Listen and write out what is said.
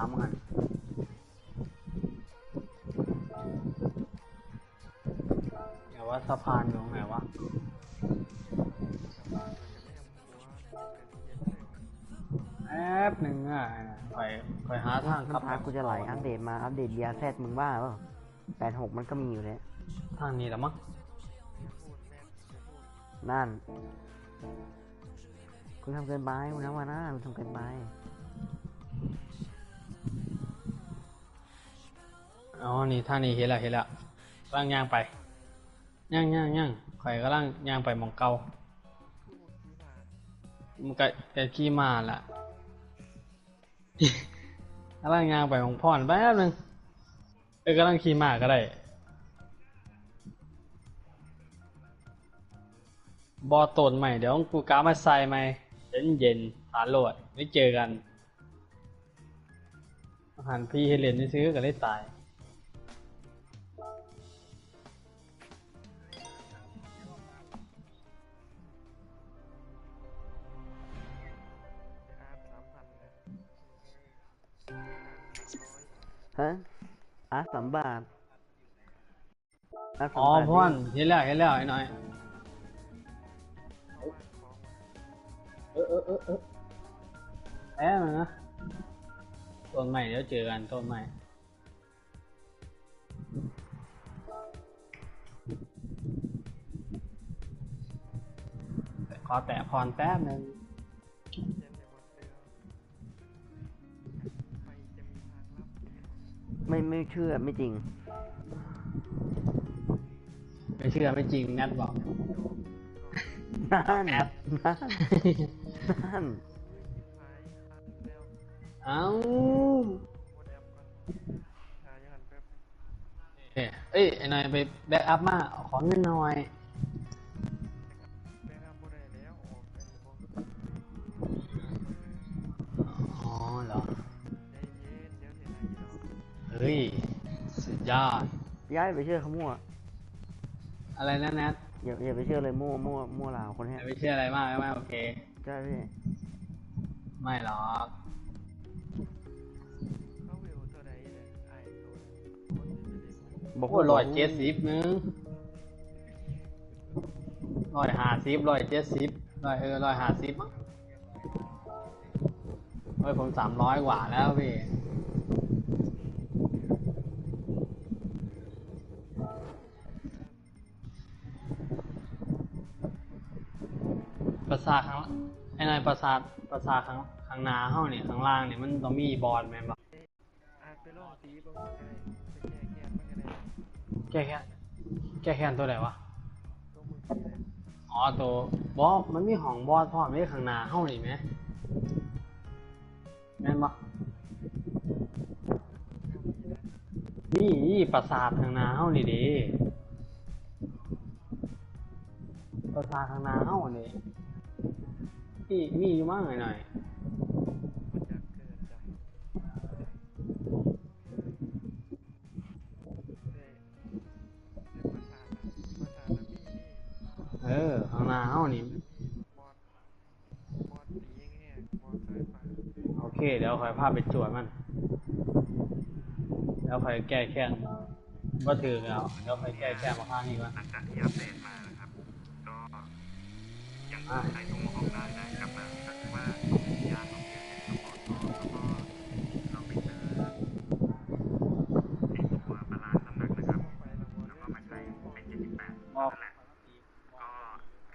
ามหันเดี๋ยวว่าสะพานอยู่ตรงไหนวะแป๊บหนึ่งอะไปไปหาทางครับน้ำพากูจะไหลอัปเดตมาอัปเดตเบียร์แซดมึงบ้าเปล่าแปดหกมันก็มีอยู่แล้วทางนี้แหละมั้งนั่นคุณทำเกินไปคุณทำมาหน้าคุณทำเกินไป อ๋อ นี่ท่านี้เห็นแล้วเห็นแล้วกำลังย่างไป ย่างย่างย่างข่อยกำลังย่างไปหมองเกามันก็จะขี่มาล่ะกำลังย่างไปหมองพรแป๊บนึงเอ้ยกำลังขี่มาก็ได้บอตนใหม่เดี๋ยวกูกามาใส่ใหมเย็นเย็นๆฐานโหลดไม่เจอกันอาหารพี่ให้เรียนนี่ซื้อก็เลยตาย ฮะอาสามบาทอาสามอ๋อบาทพ่อนเห็นแล้วเห็นแล้วไอ้น้อยเออเออเออเออแอบนะต้นใหม่เดี๋ยวเจอกันต้นใหม่ขอแตะพรแป๊บนึง ไม่ไม่เชื่อไม่จริง ไม่เชื่อไม่จริงแนทบอกนั่นแอนั่ดนนั่นเอ้าเอ้ยเอ้ยไอ้นายไปแบ็กอัพมาขอเงินหน่อย ฮ้ย สุดยอด ย้ายไปเชื่อเขามั่ว อะไรนะแนทอย่าอย่าไปเชื่อเลยมั่วมั่วมั่วลาวคนอเนี้ยย่าไปเชื่ออะไรมากไม่โอเค ใช่พี่ไม่หรอกบอกโอ้ร้อยเจ็ดสิบนึงร้อยห้าสิบร้อยเจ็ดสิบร้อยเออร้อยห้าสิบมั้งเฮ้ยผมสามร้อยกว่าแล้วพี่ ป ระสาทข้างไอ้นายประสาทประสาทข้างข้างหน้าห้องนี่ข้างล่างนี่มันต้องมีบอลแม่นปะอาจไปลองสีบางคนก็ได้ไปแก้แก้มันก็ได้แก้แค้นแก้แค้นตัวไหนวะตัวมือก็ได้อ๋อตัวบอสมันมีห้องบอสพร้อมไม่ข้างหน้าห้องนี่ไหมแม่นปะนี่นี่ประสาทข้างหน้าห้องนี่ดิประสาทข้างหน้าห้องนี่ นี่มีอยู่มั้งหน่อยหน่อยมันจะเกิดจากได้ได้ประสาทประสาทแล้วมีนี่เออข้างหน้าห้องนี่บอดบอดสีแห้งๆบอดสายฟ้าโอเค เดี๋ยวคอยพาไปจวดมัน แล้วคอยแก้แค้นก็ถือแล้วเดี๋ยวคอยแก้แค้นมาข้างนี้วะหลังจากที่อัปเดตมานะครับ ก็ยังใช้ตรงออก